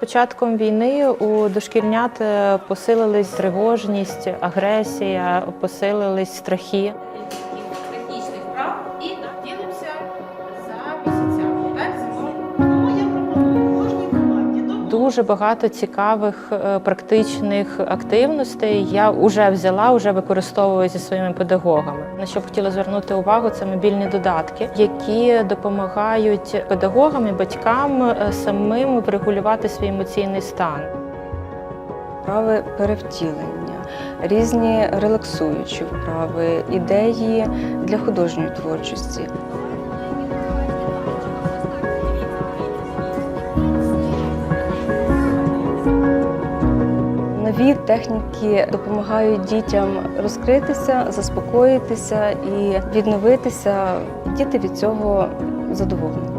Початком війни у дошкільнят е, посилились тривожність, агресія, посилились страхи. Дуже багато цікавих е, практичних активностей я вже взяла, вже використовую зі своїми педагогами. На що б хотіла звернути увагу, це мобільні додатки, які допомагають педагогам і батькам е, самим врегулювати свій емоційний стан. вправи перевтілення, різні релаксуючі вправи, ідеї для художньої творчості. Нові техніки допомагають дітям розкритися, заспокоїтися і відновитися. Діти від цього задоволені.